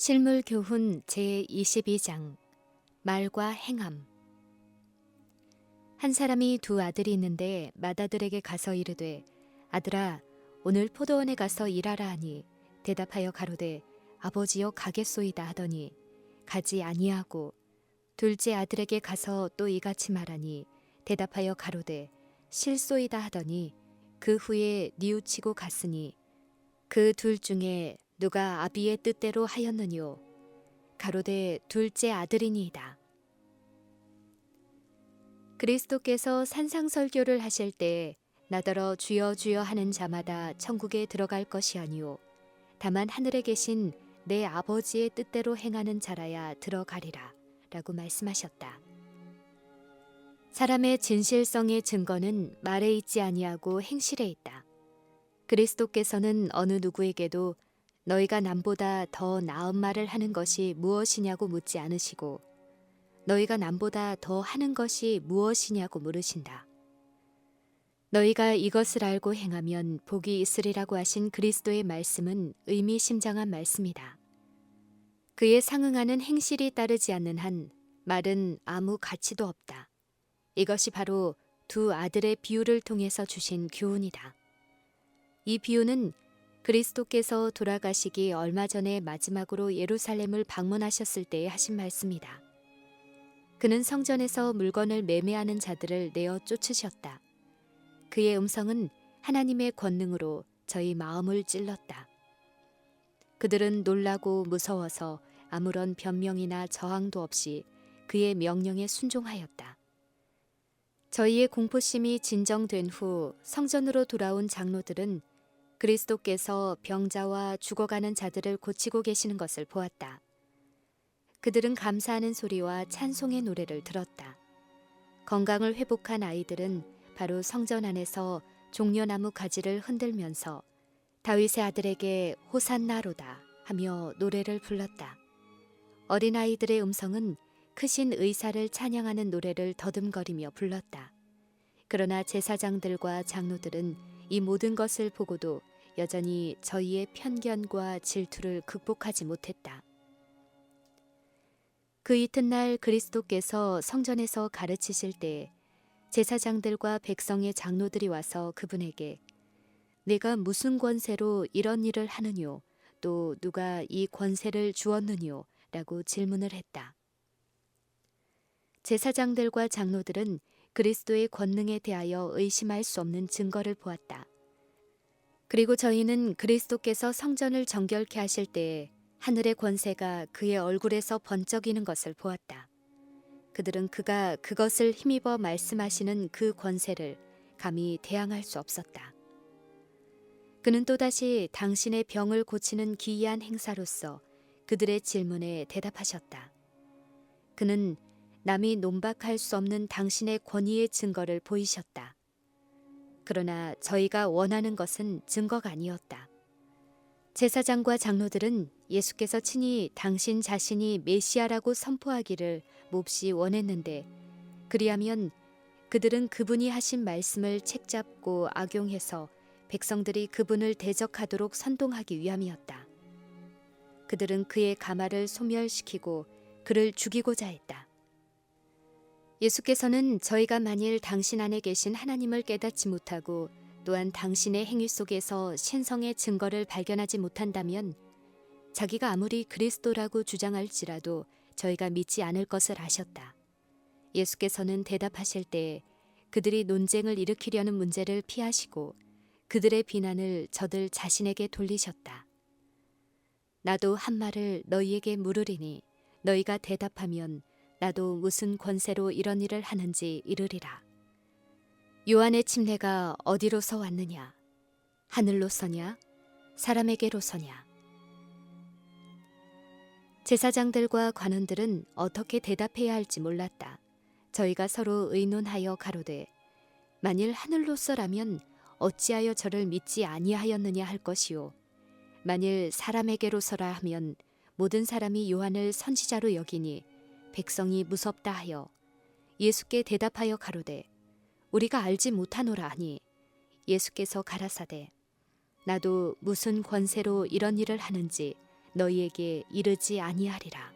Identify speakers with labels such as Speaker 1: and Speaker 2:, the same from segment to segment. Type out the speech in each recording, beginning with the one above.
Speaker 1: 실물 교훈 제22장 말과 행함. 한 사람이 두 아들이 있는데 맏아들에게 가서 이르되 아들아 오늘 포도원에 가서 일하라 하니 대답하여 가로되 아버지여 가겠소이다 하더니 가지 아니하고 둘째 아들에게 가서 또 이같이 말하니 대답하여 가로되 실소이다 하더니 그 후에 뉘우치고 갔으니 그 둘 중에 누가 아비의 뜻대로 하였느뇨 가로되 둘째 아들이니이다. 그리스도께서 산상설교를 하실 때 나더러 주여 주여 하는 자마다 천국에 들어갈 것이 아니요 다만 하늘에 계신 내 아버지의 뜻대로 행하는 자라야 들어가리라 라고 말씀하셨다. 사람의 진실성의 증거는 말에 있지 아니하고 행실에 있다. 그리스도께서는 어느 누구에게도 너희가 남보다 더 나은 말을 하는 것이 무엇이냐고 묻지 않으시고 너희가 남보다 더 하는 것이 무엇이냐고 물으신다. 너희가 이것을 알고 행하면 복이 있으리라고 하신 그리스도의 말씀은 의미심장한 말씀이다. 그에 상응하는 행실이 따르지 않는 한 말은 아무 가치도 없다. 이것이 바로 두 아들의 비유를 통해서 주신 교훈이다. 이 비유는 그리스도께서 돌아가시기 얼마 전에 마지막으로 예루살렘을 방문하셨을 때에 하신 말씀이다. 그는 성전에서 물건을 매매하는 자들을 내어 쫓으셨다. 그의 음성은 하나님의 권능으로 저희 마음을 찔렀다. 그들은 놀라고 무서워서 아무런 변명이나 저항도 없이 그의 명령에 순종하였다. 저희의 공포심이 진정된 후 성전으로 돌아온 장로들은 그리스도께서 병자와 죽어가는 자들을 고치고 계시는 것을 보았다. 그들은 감사하는 소리와 찬송의 노래를 들었다. 건강을 회복한 아이들은 바로 성전 안에서 종려나무 가지를 흔들면서 다윗의 아들에게 호산나로다 하며 노래를 불렀다. 어린아이들의 음성은 크신 의사를 찬양하는 노래를 더듬거리며 불렀다. 그러나 제사장들과 장로들은 이 모든 것을 보고도 여전히 저희의 편견과 질투를 극복하지 못했다. 그 이튿날 그리스도께서 성전에서 가르치실 때 제사장들과 백성의 장로들이 와서 그분에게 내가 무슨 권세로 이런 일을 하느뇨 또 누가 이 권세를 주었느뇨 라고 질문을 했다. 제사장들과 장로들은 그리스도의 권능에 대하여 의심할 수 없는 증거를 보았다. 그리고 저희는 그리스도께서 성전을 정결케 하실 때에 하늘의 권세가 그의 얼굴에서 번쩍이는 것을 보았다. 그들은 그가 그것을 힘입어 말씀하시는 그 권세를 감히 대항할 수 없었다. 그는 또다시 당신의 병을 고치는 기이한 행사로서 그들의 질문에 대답하셨다. 그는 남이 논박할 수 없는 당신의 권위의 증거를 보이셨다. 그러나 저희가 원하는 것은 증거가 아니었다. 제사장과 장로들은 예수께서 친히 당신 자신이 메시아라고 선포하기를 몹시 원했는데 그리하면 그들은 그분이 하신 말씀을 책잡고 악용해서 백성들이 그분을 대적하도록 선동하기 위함이었다. 그들은 그의 가마를 소멸시키고 그를 죽이고자 했다. 예수께서는 저희가 만일 당신 안에 계신 하나님을 깨닫지 못하고 또한 당신의 행위 속에서 신성의 증거를 발견하지 못한다면 자기가 아무리 그리스도라고 주장할지라도 저희가 믿지 않을 것을 아셨다. 예수께서는 대답하실 때 그들이 논쟁을 일으키려는 문제를 피하시고 그들의 비난을 저들 자신에게 돌리셨다. 나도 한 말을 너희에게 물으리니 너희가 대답하면 나도 무슨 권세로 이런 일을 하는지 이르리라. 요한의 침례가 어디로서 왔느냐? 하늘로서냐? 사람에게로서냐? 제사장들과 관원들은 어떻게 대답해야 할지 몰랐다. 저희가 서로 의논하여 가로되 만일 하늘로서라면 어찌하여 저를 믿지 아니하였느냐 할 것이요 만일 사람에게로서라 하면 모든 사람이 요한을 선지자로 여기니 백성이 무섭다 하여 예수께 대답하여 가로되 우리가 알지 못하노라 하니 예수께서 가라사대 나도 무슨 권세로 이런 일을 하는지 너희에게 이르지 아니하리라.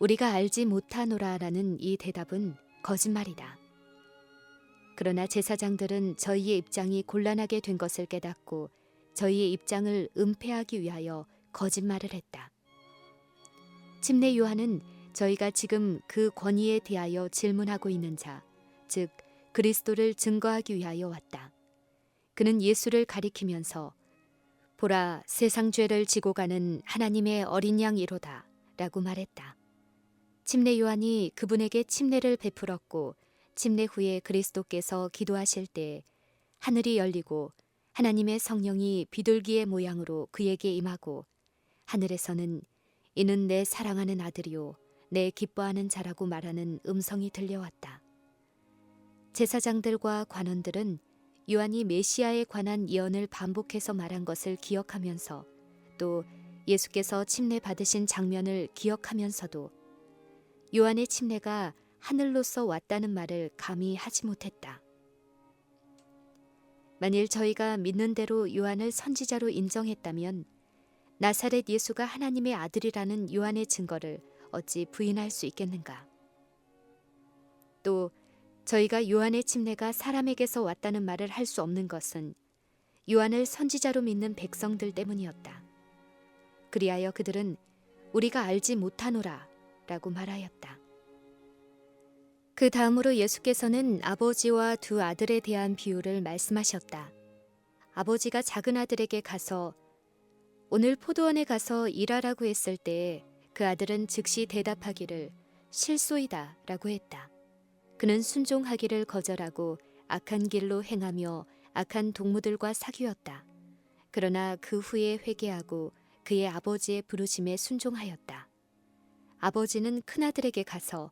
Speaker 1: 우리가 알지 못하노라라는 이 대답은 거짓말이다. 그러나 제사장들은 저희의 입장이 곤란하게 된 것을 깨닫고 저희의 입장을 은폐하기 위하여 거짓말을 했다. 침례 요한은 저희가 지금 그 권위에 대하여 질문하고 있는 자, 즉 그리스도를 증거하기 위하여 왔다. 그는 예수를 가리키면서 보라 세상 죄를 지고 가는 하나님의 어린 양이로다 라고 말했다. 침례 요한이 그분에게 침례를 베풀었고 침례 후에 그리스도께서 기도하실 때 하늘이 열리고 하나님의 성령이 비둘기의 모양으로 그에게 임하고 하늘에서는 이는 내 사랑하는 아들이요 내 기뻐하는 자라고 말하는 음성이 들려왔다. 제사장들과 관원들은 요한이 메시아에 관한 예언을 반복해서 말한 것을 기억하면서 또 예수께서 침례 받으신 장면을 기억하면서도 요한의 침례가 하늘로서 왔다는 말을 감히 하지 못했다. 만일 저희가 믿는 대로 요한을 선지자로 인정했다면 나사렛 예수가 하나님의 아들이라는 요한의 증거를 어찌 부인할 수 있겠는가? 또 저희가 요한의 침례가 사람에게서 왔다는 말을 할 수 없는 것은 요한을 선지자로 믿는 백성들 때문이었다. 그리하여 그들은 우리가 알지 못하노라 라고 말하였다. 그 다음으로 예수께서는 아버지와 두 아들에 대한 비유를 말씀하셨다. 아버지가 작은 아들에게 가서 오늘 포도원에 가서 일하라고 했을 때그 아들은 즉시 대답하기를 실소이다 라고 했다. 그는 순종하기를 거절하고 악한 길로 행하며 악한 동무들과 사귀었다. 그러나 그 후에 회개하고 그의 아버지의 부르심에 순종하였다. 아버지는 큰아들에게 가서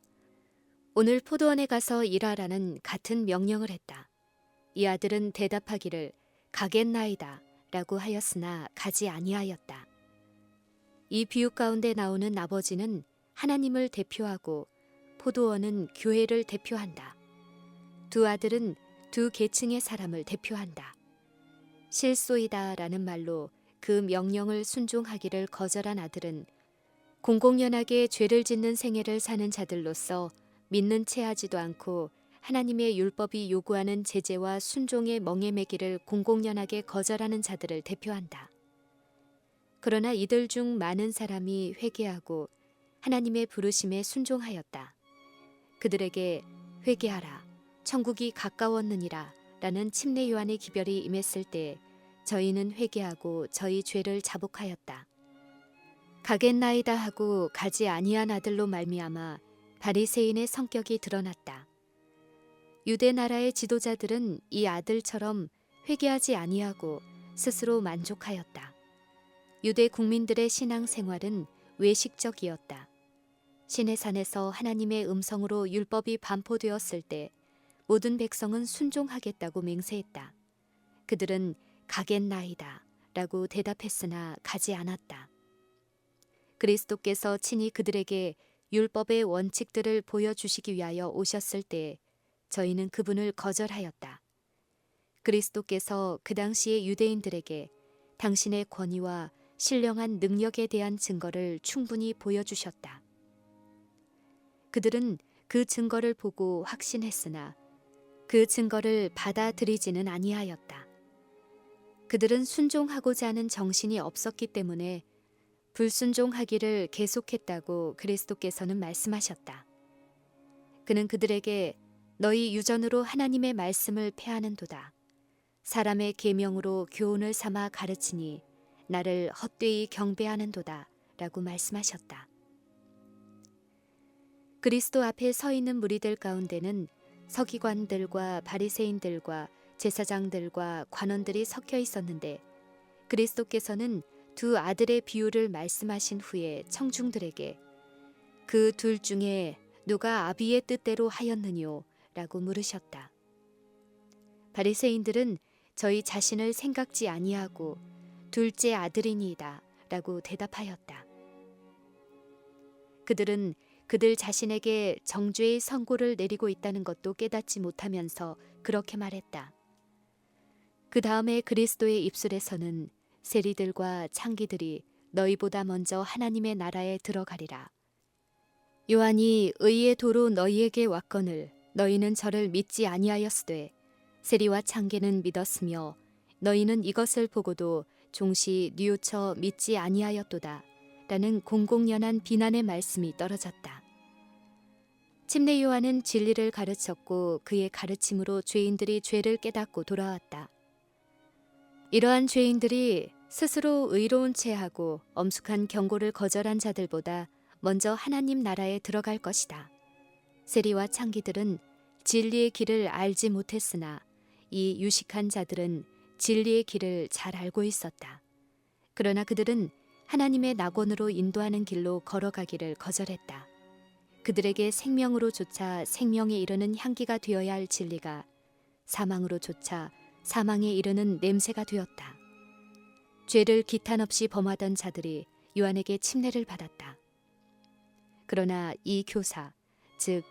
Speaker 1: 오늘 포도원에 가서 일하라는 같은 명령을 했다. 이 아들은 대답하기를 가겠나이다 라고 하였으나 가지 아니하였다. 이 비유 가운데 나오는 아버지는 하나님을 대표하고 포도원은 교회를 대표한다. 두 아들은 두 계층의 사람을 대표한다. 실소이다 라는 말로 그 명령을 순종하기를 거절한 아들은 공공연하게 죄를 짓는 생애를 사는 자들로서 믿는 채 하지도 않고 하나님의 율법이 요구하는 제재와 순종의 멍에 매기를 공공연하게 거절하는 자들을 대표한다. 그러나 이들 중 많은 사람이 회개하고 하나님의 부르심에 순종하였다. 그들에게 회개하라, 천국이 가까웠느니라 라는 침례 요한의 기별이 임했을 때 저희는 회개하고 저희 죄를 자복하였다. 가겠나이다 하고 가지 아니한 아들로 말미암아 바리새인의 성격이 드러났다. 유대 나라의 지도자들은 이 아들처럼 회개하지 아니하고 스스로 만족하였다. 유대 국민들의 신앙 생활은 외식적이었다. 신의 산에서 하나님의 음성으로 율법이 반포되었을 때 모든 백성은 순종하겠다고 맹세했다. 그들은 가겠나이다 라고 대답했으나 가지 않았다. 그리스도께서 친히 그들에게 율법의 원칙들을 보여주시기 위하여 오셨을 때 저희는 그분을 거절하였다. 그리스도께서 그 당시의 유대인들에게 당신의 권위와 신령한 능력에 대한 증거를 충분히 보여주셨다. 그들은 그 증거를 보고 확신했으나 그 증거를 받아들이지는 아니하였다. 그들은 순종하고자 하는 정신이 없었기 때문에 불순종하기를 계속했다고 그리스도께서는 말씀하셨다. 그는 그들에게 너희 유전으로 하나님의 말씀을 패하는도다. 사람의 계명으로 교훈을 삼아 가르치니 나를 헛되이 경배하는도다. 라고 말씀하셨다. 그리스도 앞에 서 있는 무리들 가운데는 서기관들과 바리새인들과 제사장들과 관원들이 섞여 있었는데 그리스도께서는 두 아들의 비유를 말씀하신 후에 청중들에게 그 둘 중에 누가 아비의 뜻대로 하였느뇨? 라고 물으셨다. 바리새인들은 저희 자신을 생각지 아니하고 둘째 아들이니이다 라고 대답하였다. 그들은 그들 자신에게 정죄의 선고를 내리고 있다는 것도 깨닫지 못하면서 그렇게 말했다. 그 다음에 그리스도의 입술에서는 세리들과 창기들이 너희보다 먼저 하나님의 나라에 들어가리라. 요한이 의의 도로 너희에게 왔거늘 너희는 저를 믿지 아니하였으되 세리와 창기는 믿었으며 너희는 이것을 보고도 종시 뉘우쳐 믿지 아니하였도다. 라는 공공연한 비난의 말씀이 떨어졌다. 침례 요한은 진리를 가르쳤고 그의 가르침으로 죄인들이 죄를 깨닫고 돌아왔다. 이러한 죄인들이 스스로 의로운 체하고 엄숙한 경고를 거절한 자들보다 먼저 하나님 나라에 들어갈 것이다. 세리와 창기들은 진리의 길을 알지 못했으나 이 유식한 자들은 진리의 길을 잘 알고 있었다. 그러나 그들은 하나님의 낙원으로 인도하는 길로 걸어가기를 거절했다. 그들에게 생명으로조차 생명에 이르는 향기가 되어야 할 진리가 사망으로조차 사망에 이르는 냄새가 되었다. 죄를 기탄 없이 범하던 자들이 요한에게 침례를 받았다. 그러나 이 교사, 즉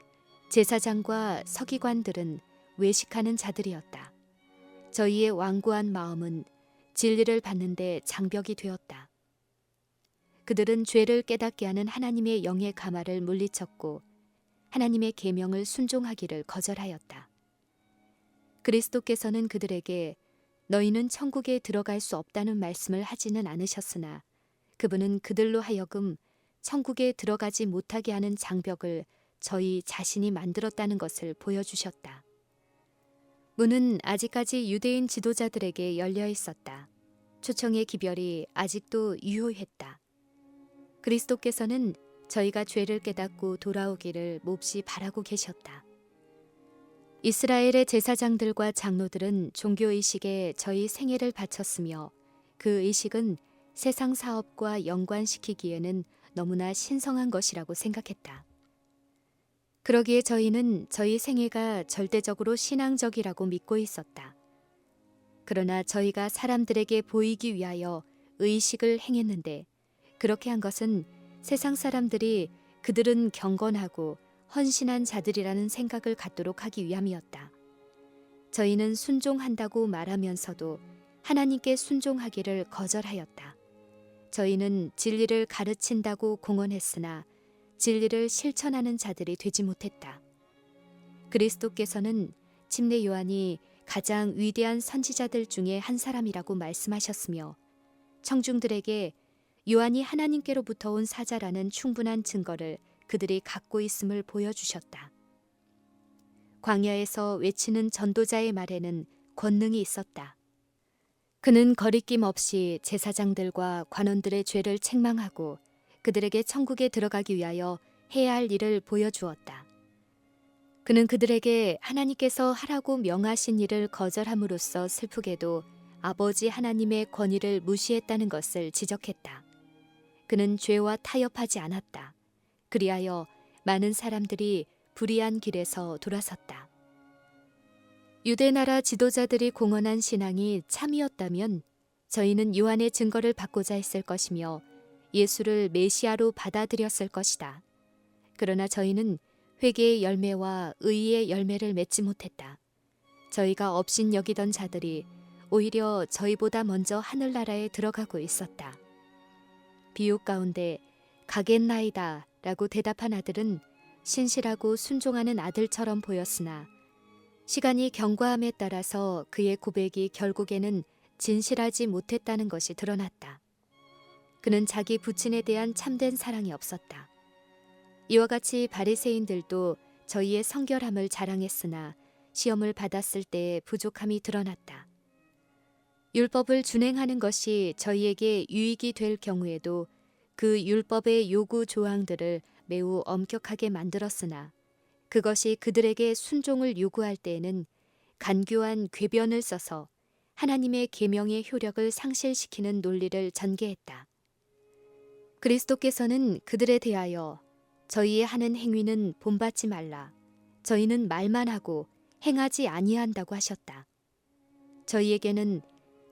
Speaker 1: 제사장과 서기관들은 외식하는 자들이었다. 저희의 완고한 마음은 진리를 받는데 장벽이 되었다. 그들은 죄를 깨닫게 하는 하나님의 영의 가마를 물리쳤고 하나님의 계명을 순종하기를 거절하였다. 그리스도께서는 그들에게 너희는 천국에 들어갈 수 없다는 말씀을 하지는 않으셨으나 그분은 그들로 하여금 천국에 들어가지 못하게 하는 장벽을 저희 자신이 만들었다는 것을 보여주셨다. 문은 아직까지 유대인 지도자들에게 열려 있었다. 초청의 기별이 아직도 유효했다. 그리스도께서는 저희가 죄를 깨닫고 돌아오기를 몹시 바라고 계셨다. 이스라엘의 제사장들과 장로들은 종교의식에 저희 생애를 바쳤으며 그 의식은 세상 사업과 연관시키기에는 너무나 신성한 것이라고 생각했다. 그러기에 저희는 저희 생애가 절대적으로 신앙적이라고 믿고 있었다. 그러나 저희가 사람들에게 보이기 위하여 의식을 행했는데 그렇게 한 것은 세상 사람들이 그들은 경건하고 헌신한 자들이라는 생각을 갖도록 하기 위함이었다. 저희는 순종한다고 말하면서도 하나님께 순종하기를 거절하였다. 저희는 진리를 가르친다고 공언했으나 진리를 실천하는 자들이 되지 못했다. 그리스도께서는 침례 요한이 가장 위대한 선지자들 중에 한 사람이라고 말씀하셨으며 청중들에게 요한이 하나님께로부터 온 사자라는 충분한 증거를 그들이 갖고 있음을 보여주셨다. 광야에서 외치는 전도자의 말에는 권능이 있었다. 그는 거리낌 없이 제사장들과 관원들의 죄를 책망하고 그들에게 천국에 들어가기 위하여 해야 할 일을 보여주었다. 그는 그들에게 하나님께서 하라고 명하신 일을 거절함으로써 슬프게도 아버지 하나님의 권위를 무시했다는 것을 지적했다. 그는 죄와 타협하지 않았다. 그리하여 많은 사람들이 불의한 길에서 돌아섰다. 유대 나라 지도자들이 공언한 신앙이 참이었다면 저희는 요한의 증거를 받고자 했을 것이며 예수를 메시아로 받아들였을 것이다. 그러나 저희는 회개의 열매와 의의 열매를 맺지 못했다. 저희가 업신 여기던 자들이 오히려 저희보다 먼저 하늘나라에 들어가고 있었다. 비옥 가운데 가겠나이다 라고 대답한 아들은 신실하고 순종하는 아들처럼 보였으나 시간이 경과함에 따라서 그의 고백이 결국에는 진실하지 못했다는 것이 드러났다. 그는 자기 부친에 대한 참된 사랑이 없었다. 이와 같이 바리새인들도 저희의 성결함을 자랑했으나 시험을 받았을 때 부족함이 드러났다. 율법을 준행하는 것이 저희에게 유익이 될 경우에도 그 율법의 요구 조항들을 매우 엄격하게 만들었으나 그것이 그들에게 순종을 요구할 때에는 간교한 궤변을 써서 하나님의 계명의 효력을 상실시키는 논리를 전개했다. 그리스도께서는 그들에 대하여 저희의 하는 행위는 본받지 말라. 저희는 말만 하고 행하지 아니한다고 하셨다. 저희에게는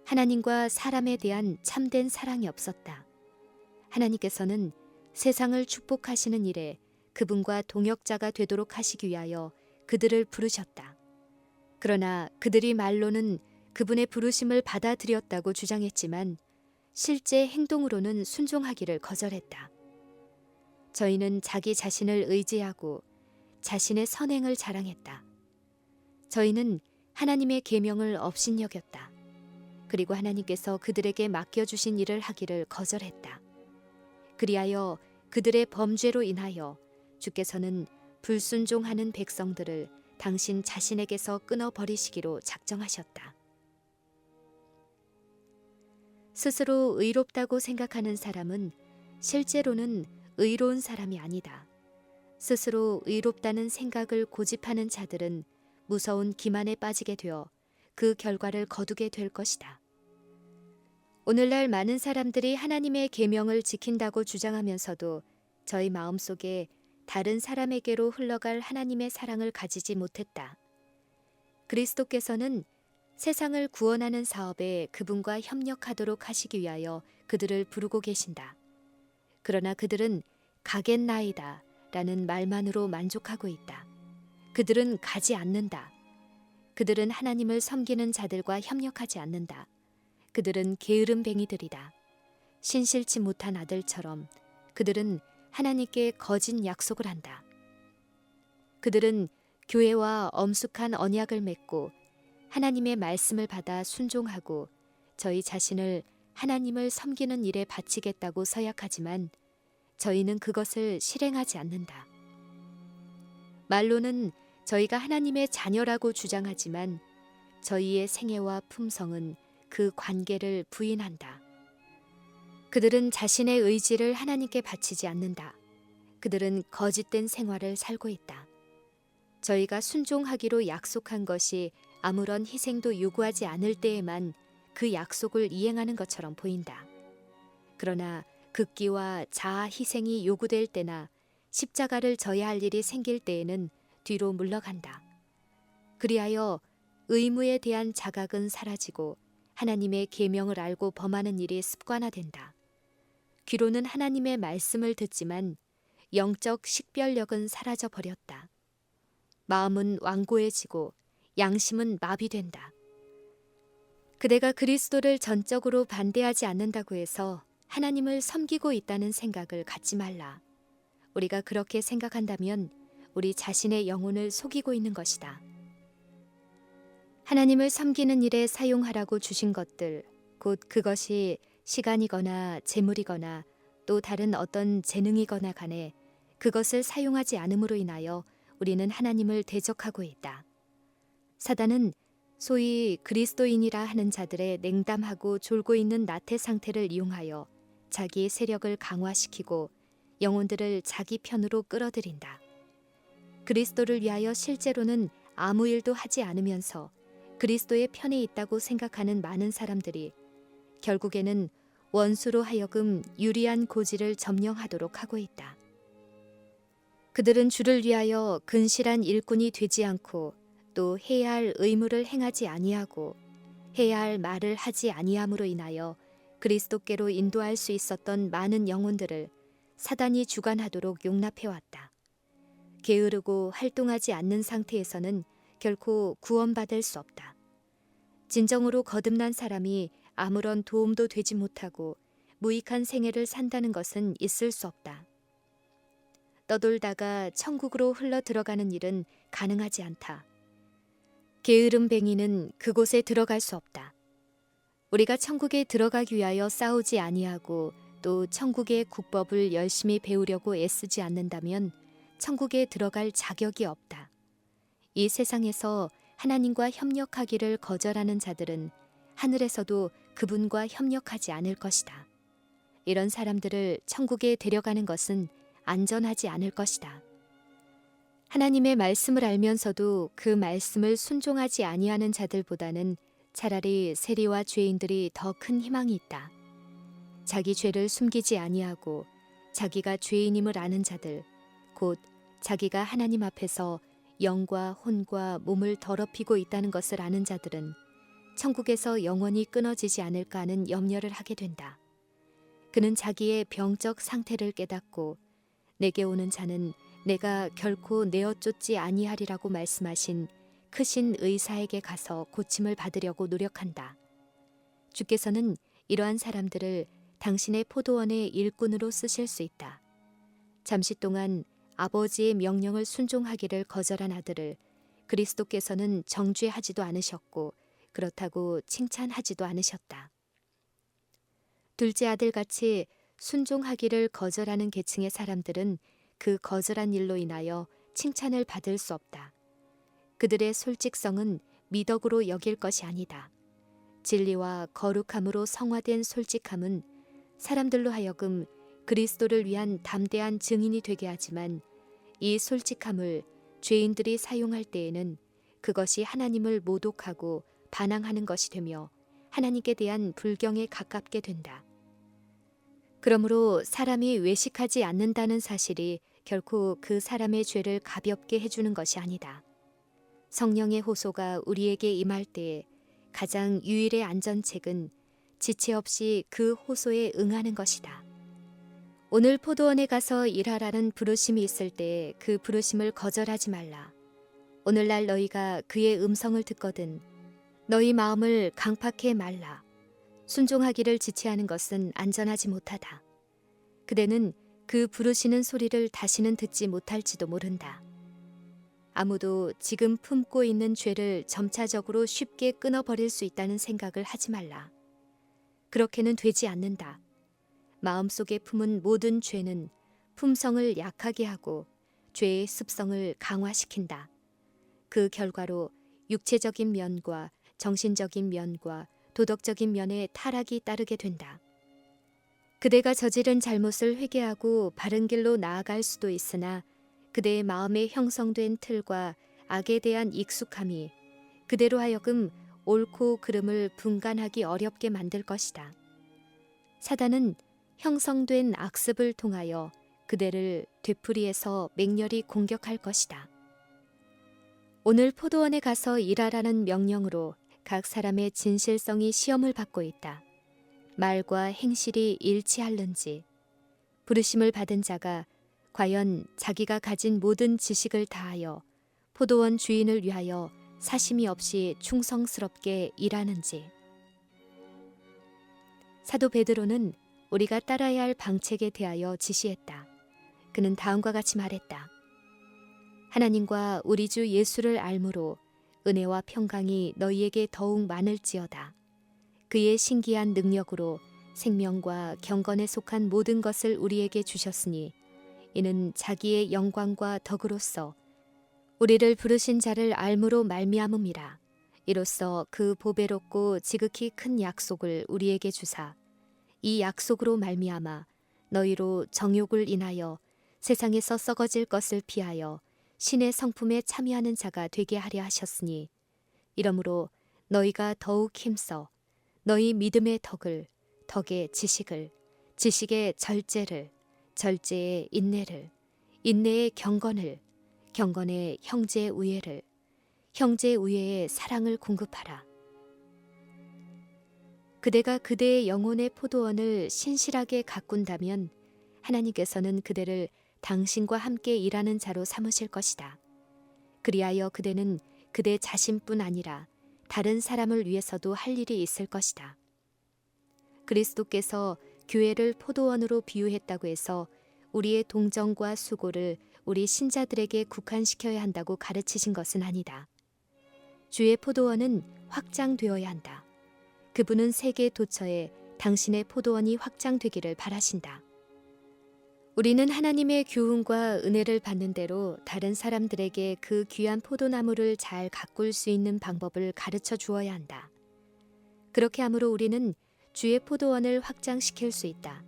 Speaker 1: 하나님과 사람에 대한 참된 사랑이 없었다. 하나님께서는 세상을 축복하시는 일에 그분과 동역자가 되도록 하시기 위하여 그들을 부르셨다. 그러나 그들이 말로는 그분의 부르심을 받아들였다고 주장했지만 실제 행동으로는 순종하기를 거절했다. 저희는 자기 자신을 의지하고 자신의 선행을 자랑했다. 저희는 하나님의 계명을 업신여겼다. 그리고 하나님께서 그들에게 맡겨 주신 일을 하기를 거절했다. 그리하여 그들의 범죄로 인하여 주께서는 불순종하는 백성들을 당신 자신에게서 끊어 버리시기로 작정하셨다. 스스로 의롭다고 생각하는 사람은 실제로는 의로운 사람이 아니다. 스스로 의롭다는 생각을 고집하는 자들은 무서운 기만에 빠지게 되어 그 결과를 거두게 될 것이다. 오늘날 많은 사람들이 하나님의 계명을 지킨다고 주장하면서도 저희 마음속에 다른 사람에게로 흘러갈 하나님의 사랑을 가지지 못했다. 그리스도께서는 세상을 구원하는 사업에 그분과 협력하도록 하시기 위하여 그들을 부르고 계신다. 그러나 그들은 가겠나이다 라는 말만으로 만족하고 있다. 그들은 가지 않는다. 그들은 하나님을 섬기는 자들과 협력하지 않는다. 그들은 게으름뱅이들이다. 신실치 못한 아들처럼 그들은 하나님께 거짓 약속을 한다. 그들은 교회와 엄숙한 언약을 맺고 하나님의 말씀을 받아 순종하고 저희 자신을 하나님을 섬기는 일에 바치겠다고 서약하지만 저희는 그것을 실행하지 않는다. 말로는 저희가 하나님의 자녀라고 주장하지만 저희의 생애와 품성은 그 관계를 부인한다. 그들은 자신의 의지를 하나님께 바치지 않는다. 그들은 거짓된 생활을 살고 있다. 저희가 순종하기로 약속한 것이 아무런 희생도 요구하지 않을 때에만 그 약속을 이행하는 것처럼 보인다. 그러나 극기와 자아 희생이 요구될 때나 십자가를 져야 할 일이 생길 때에는 뒤로 물러간다. 그리하여 의무에 대한 자각은 사라지고 하나님의 계명을 알고 범하는 일이 습관화된다. 귀로는 하나님의 말씀을 듣지만 영적 식별력은 사라져 버렸다. 마음은 완고해지고 양심은 마비된다. 그대가 그리스도를 전적으로 반대하지 않는다고 해서 하나님을 섬기고 있다는 생각을 갖지 말라. 우리가 그렇게 생각한다면 우리 자신의 영혼을 속이고 있는 것이다. 하나님을 섬기는 일에 사용하라고 주신 것들, 곧 그것이 시간이거나 재물이거나 또 다른 어떤 재능이거나 간에 그것을 사용하지 않음으로 인하여 우리는 하나님을 대적하고 있다. 사단은 소위 그리스도인이라 하는 자들의 냉담하고 졸고 있는 나태 상태를 이용하여 자기의 세력을 강화시키고 영혼들을 자기 편으로 끌어들인다. 그리스도를 위하여 실제로는 아무 일도 하지 않으면서 그리스도의 편에 있다고 생각하는 많은 사람들이 결국에는 원수로 하여금 유리한 고지를 점령하도록 하고 있다. 그들은 주를 위하여 근실한 일꾼이 되지 않고 또 해야 할 의무를 행하지 아니하고 해야 할 말을 하지 아니함으로 인하여 그리스도께로 인도할 수 있었던 많은 영혼들을 사단이 주관하도록 용납해 왔다. 게으르고 활동하지 않는 상태에서는 결코 구원받을 수 없다. 진정으로 거듭난 사람이 아무런 도움도 되지 못하고 무익한 생애를 산다는 것은 있을 수 없다. 떠돌다가 천국으로 흘러 들어가는 일은 가능하지 않다. 게으름뱅이는 그곳에 들어갈 수 없다. 우리가 천국에 들어가기 위하여 싸우지 아니하고 또 천국의 국법을 열심히 배우려고 애쓰지 않는다면 천국에 들어갈 자격이 없다. 이 세상에서 하나님과 협력하기를 거절하는 자들은 하늘에서도 그분과 협력하지 않을 것이다. 이런 사람들을 천국에 데려가는 것은 안전하지 않을 것이다. 하나님의 말씀을 알면서도 그 말씀을 순종하지 아니하는 자들보다는 차라리 세리와 죄인들이 더 큰 희망이 있다. 자기 죄를 숨기지 아니하고 자기가 죄인임을 아는 자들, 곧 자기가 하나님 앞에서 영과 혼과 몸을 더럽히고 있다는 것을 아는 자들은 천국에서 영원히 끊어지지 않을까 하는 염려를 하게 된다. 그는 자기의 병적 상태를 깨닫고 내게 오는 자는 내가 결코 내어 쫓지 아니하리라고 말씀하신 크신 의사에게 가서 고침을 받으려고 노력한다. 주께서는 이러한 사람들을 당신의 포도원의 일꾼으로 쓰실 수 있다. 잠시 동안 아버지의 명령을 순종하기를 거절한 아들을 그리스도께서는 정죄하지도 않으셨고 그렇다고 칭찬하지도 않으셨다. 둘째 아들 같이 순종하기를 거절하는 계층의 사람들은 그 거절한 일로 인하여 칭찬을 받을 수 없다. 그들의 솔직성은 미덕으로 여길 것이 아니다. 진리와 거룩함으로 성화된 솔직함은 사람들로 하여금 그리스도를 위한 담대한 증인이 되게 하지만 이 솔직함을 죄인들이 사용할 때에는 그것이 하나님을 모독하고 반항하는 것이 되며 하나님께 대한 불경에 가깝게 된다. 그러므로 사람이 외식하지 않는다는 사실이 결코 그 사람의 죄를 가볍게 해주는 것이 아니다. 성령의 호소가 우리에게 임할 때에 가장 유일의 안전책은 지체 없이 그 호소에 응하는 것이다. 오늘 포도원에 가서 일하라는 부르심이 있을 때그 부르심을 거절하지 말라. 오늘날 너희가 그의 음성을 듣거든 너희 마음을 강팍해 말라. 순종하기를 지체하는 것은 안전하지 못하다. 그대는 그 부르시는 소리를 다시는 듣지 못할지도 모른다. 아무도 지금 품고 있는 죄를 점차적으로 쉽게 끊어버릴 수 있다는 생각을 하지 말라. 그렇게는 되지 않는다. 마음속에 품은 모든 죄는 품성을 약하게 하고 죄의 습성을 강화시킨다. 그 결과로 육체적인 면과 정신적인 면과 도덕적인 면에 타락이 따르게 된다. 그대가 저지른 잘못을 회개하고 바른 길로 나아갈 수도 있으나 그대의 마음에 형성된 틀과 악에 대한 익숙함이 그대로 하여금 옳고 그름을 분간하기 어렵게 만들 것이다. 사단은 형성된 악습을 통하여 그대를 되풀이해서 맹렬히 공격할 것이다. 오늘 포도원에 가서 일하라는 명령으로 각 사람의 진실성이 시험을 받고 있다. 말과 행실이 일치할는지 부르심을 받은 자가 과연 자기가 가진 모든 지식을 다하여 포도원 주인을 위하여 사심이 없이 충성스럽게 일하는지 사도 베드로는 우리가 따라야 할 방책에 대하여 지시했다. 그는 다음과 같이 말했다. 하나님과 우리 주 예수를 알므로 은혜와 평강이 너희에게 더욱 많을지어다. 그의 신기한 능력으로 생명과 경건에 속한 모든 것을 우리에게 주셨으니 이는 자기의 영광과 덕으로서 우리를 부르신 자를 알므로 말미암음이라. 이로써 그 보배롭고 지극히 큰 약속을 우리에게 주사 이 약속으로 말미암아 너희로 정욕을 인하여 세상에서 썩어질 것을 피하여 신의 성품에 참여하는 자가 되게 하려 하셨으니 이러므로 너희가 더욱 힘써 너희 믿음의 덕을 덕의 지식을 지식의 절제를 절제의 인내를 인내의 경건을 경건의 형제의 우애를 형제의 우애의 사랑을 공급하라. 그대가 그대의 영혼의 포도원을 신실하게 가꾼다면 하나님께서는 그대를 당신과 함께 일하는 자로 삼으실 것이다. 그리하여 그대는 그대 자신뿐 아니라 다른 사람을 위해서도 할 일이 있을 것이다. 그리스도께서 교회를 포도원으로 비유했다고 해서 우리의 동정과 수고를 우리 신자들에게 국한시켜야 한다고 가르치신 것은 아니다. 주의 포도원은 확장되어야 한다. 그분은 세계 도처에 당신의 포도원이 확장되기를 바라신다. 우리는 하나님의 교훈과 은혜를 받는 대로 다른 사람들에게 그 귀한 포도나무를 잘 가꿀 수 있는 방법을 가르쳐 주어야 한다. 그렇게 함으로 우리는 주의 포도원을 확장시킬 수 있다.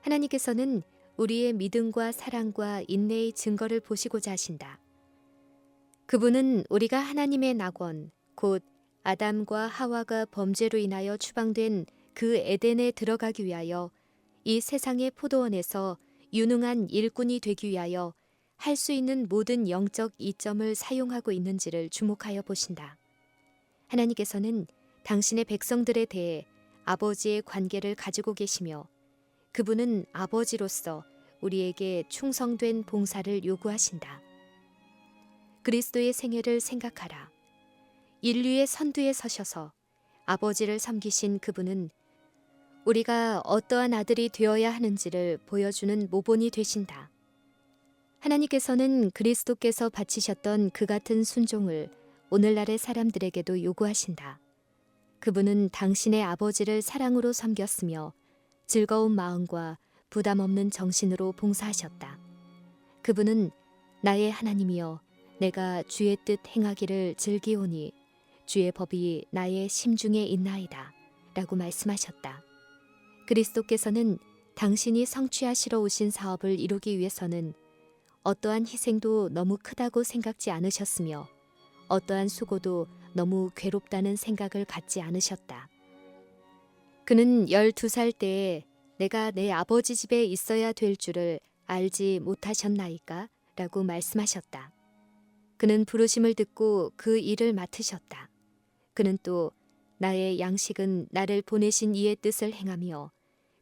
Speaker 1: 하나님께서는 우리의 믿음과 사랑과 인내의 증거를 보시고자 하신다. 그분은 우리가 하나님의 낙원, 곧 아담과 하와가 범죄로 인하여 추방된 그 에덴에 들어가기 위하여 이 세상의 포도원에서 유능한 일꾼이 되기 위하여 할 수 있는 모든 영적 이점을 사용하고 있는지를 주목하여 보신다. 하나님께서는 당신의 백성들에 대해 아버지의 관계를 가지고 계시며 그분은 아버지로서 우리에게 충성된 봉사를 요구하신다. 그리스도의 생애를 생각하라. 인류의 선두에 서셔서 아버지를 섬기신 그분은 우리가 어떠한 아들이 되어야 하는지를 보여주는 모본이 되신다. 하나님께서는 그리스도께서 바치셨던 그 같은 순종을 오늘날의 사람들에게도 요구하신다. 그분은 당신의 아버지를 사랑으로 섬겼으며 즐거운 마음과 부담 없는 정신으로 봉사하셨다. 그분은 나의 하나님이여 내가 주의 뜻 행하기를 즐기오니 주의 법이 나의 심중에 있나이다. 라고 말씀하셨다. 그리스도께서는 당신이 성취하시러 오신 사업을 이루기 위해서는 어떠한 희생도 너무 크다고 생각지 않으셨으며 어떠한 수고도 너무 괴롭다는 생각을 갖지 않으셨다. 그는 12살 때에 내가 내 아버지 집에 있어야 될 줄을 알지 못하셨나이까? 라고 말씀하셨다. 그는 부르심을 듣고 그 일을 맡으셨다. 그는 또 나의 양식은 나를 보내신 이의 뜻을 행하며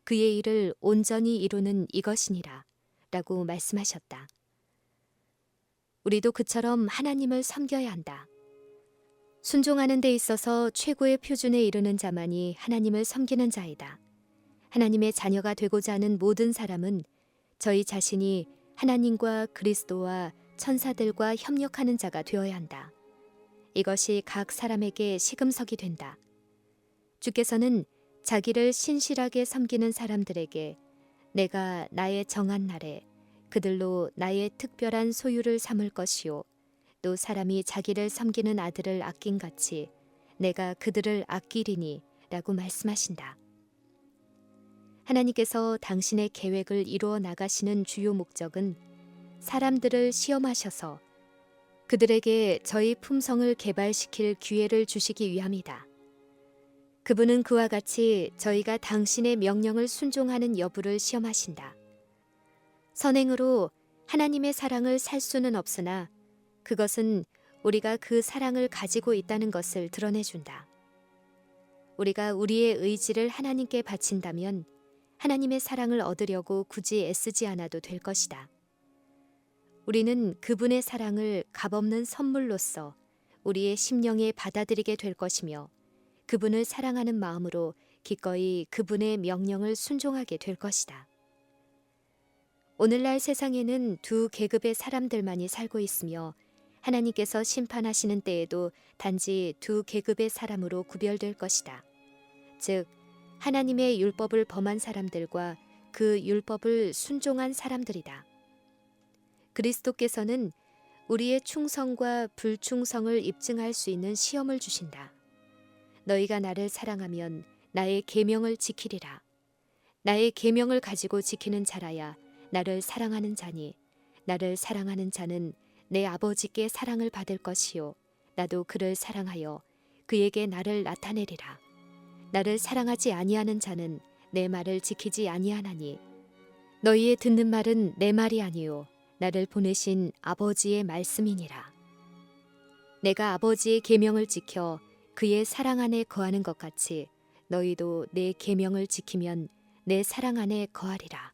Speaker 1: 그의 일을 온전히 이루는 이것이니라 라고 말씀하셨다. 우리도 그처럼 하나님을 섬겨야 한다. 순종하는 데 있어서 최고의 표준에 이르는 자만이 하나님을 섬기는 자이다. 하나님의 자녀가 되고자 하는 모든 사람은 저희 자신이 하나님과 그리스도와 천사들과 협력하는 자가 되어야 한다. 이것이 각 사람에게 시금석이 된다. 주께서는 자기를 신실하게 섬기는 사람들에게 내가 나의 정한 날에 그들로 나의 특별한 소유를 삼을 것이요. 또 사람이 자기를 섬기는 아들을 아낀 같이 내가 그들을 아끼리니 라고 말씀하신다. 하나님께서 당신의 계획을 이루어 나가시는 주요 목적은 사람들을 시험하셔서 그들에게 저희 품성을 개발시킬 기회를 주시기 위함이다. 그분은 그와 같이 저희가 당신의 명령을 순종하는 여부를 시험하신다. 선행으로 하나님의 사랑을 살 수는 없으나 그것은 우리가 그 사랑을 가지고 있다는 것을 드러내준다. 우리가 우리의 의지를 하나님께 바친다면 하나님의 사랑을 얻으려고 굳이 애쓰지 않아도 될 것이다. 우리는 그분의 사랑을 값없는 선물로서 우리의 심령에 받아들이게 될 것이며 그분을 사랑하는 마음으로 기꺼이 그분의 명령을 순종하게 될 것이다. 오늘날 세상에는 두 계급의 사람들만이 살고 있으며 하나님께서 심판하시는 때에도 단지 두 계급의 사람으로 구별될 것이다. 즉, 하나님의 율법을 범한 사람들과 그 율법을 순종한 사람들이다. 그리스도께서는 우리의 충성과 불충성을 입증할 수 있는 시험을 주신다. 너희가 나를 사랑하면 나의 계명을 지키리라. 나의 계명을 가지고 지키는 자라야 나를 사랑하는 자니 나를 사랑하는 자는 내 아버지께 사랑을 받을 것이요 나도 그를 사랑하여 그에게 나를 나타내리라. 나를 사랑하지 아니하는 자는 내 말을 지키지 아니하나니 너희의 듣는 말은 내 말이 아니요 나를 보내신 아버지의 말씀이니라. 내가 아버지의 계명을 지켜 그의 사랑 안에 거하는 것 같이 너희도 내 계명을 지키면 내 사랑 안에 거하리라.